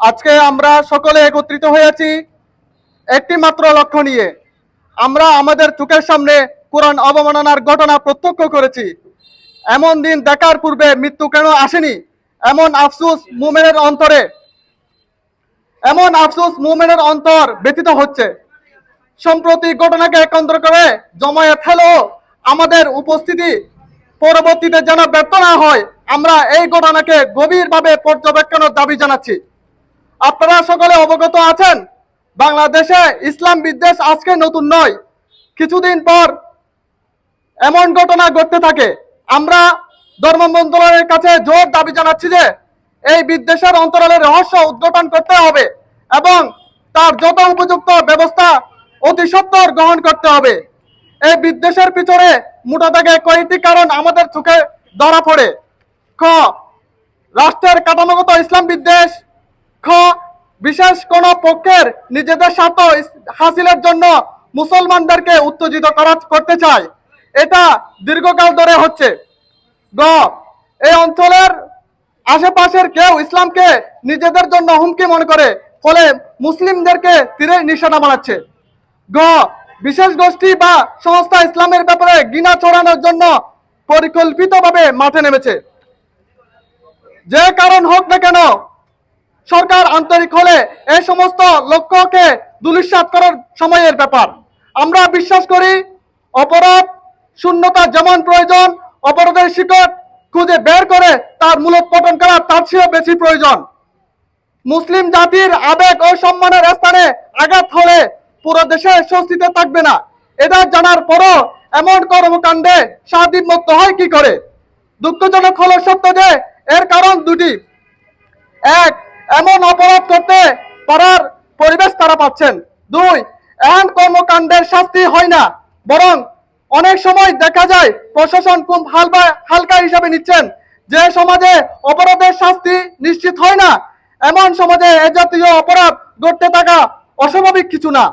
আজকে আমরা সকলে একত্রিত হয়েছি একটি মাত্র লক্ষ্য নিয়ে। আমরা আমাদের চোখের সামনে কোরআন অবমাননার ঘটনা প্রত্যক্ষ করেছি। এমন দিন দেখার পূর্বে মৃত্যু কেন আসেনি? এমন আফসোস মুমেনের অন্তরে এমন আফসোস মুমেনের অন্তর ব্যতীত হচ্ছে। সম্প্রতি ঘটনাকে কেন্দ্র করে জমায়েত হলো আমাদের উপস্থিতি। পরবর্তীতে যেন ব্যর্থ না হয়, আমরা এই ঘটনাকে গভীরভাবে পর্যবেক্ষণের দাবি জানাচ্ছি। আপনারা সকলে অবগত আছেন, বাংলাদেশে ইসলাম বিদ্বেষ আজকে নতুন নয়। কিছুদিন পর এমন ঘটনা ঘটতে থাকে। আমরা ধর্ম মন্ত্রণালয়ের কাছে জোর দাবি জানাচ্ছি যে, এই বিদ্বেষের অন্তরালের রহস্য উদ্ঘাটন করতে হবে এবং তার যত উপযুক্ত ব্যবস্থা অতি সত্বর গ্রহণ করতে হবে। এই বিদ্বেষের পিছনে মোটা থেকে কয়েকটি কারণ আমাদের চোখে ধরা পড়ে। খ রাষ্ট্রের কাঠামোগত ইসলাম বিদ্বেষ খ, বিশেষ কোন পক্ষের নিজেদের স্বার্থ হাসিলের জন্য মুসলমানদেরকে উত্তেজিত করা করতে চায়। এটা দীর্ঘকাল ধরে হচ্ছে। গ, এই অঞ্চলের আশেপাশের কেউ ইসলামকে নিজেদের জন্য হুমকি মনে করে, ফলে মুসলিমদেরকে তীরে নিশানা বানাচ্ছে। গ, বিশেষ গোষ্ঠী বা সংস্থা ইসলামের ব্যাপারে গিনা ছড়ানোর জন্য পরিকল্পিতভাবে মাঠে নেমেছে। যে কারণ হোক না কেন সরকার আন্তরিক হলে এই সমস্ত লক্ষ্যকে দুলিশ্বাত করার সময়ের ব্যাপার। আমরা বিশ্বাস করি অপরাধ, শূন্যতা যেমন প্রয়োজন, অপরাধের শিকট খুঁজে বের করে তার মূলোৎপাটন করা তার চেয়েও বেশি প্রয়োজন। মুসলিম জাতির আবেগ ও সম্মানের স্থানে আঘাত হলে পুরো দেশে স্বস্তিতে থাকবে না। এটা জানার পরও এমন কর্মকাণ্ডে স্বাধীন মুক্ত হয় কি করে? দুঃখজনক হলো সত্য যে এর কারণ দুটি। এক এমন অপরাধ করতে পারার পরিবেশ তারা পাচ্ছেন। দুই, এমন কর্মকাণ্ডের শাস্তি হয় না, বরং অনেক সময় দেখা যায় প্রশাসন খুব হালকা হালকা হিসাবে নিচ্ছেন। যে সমাজে অপরাধের শাস্তি নিশ্চিত হয় না, এমন সমাজে এ জাতীয় অপরাধ ঘটতে থাকা অস্বাভাবিক কিছু না।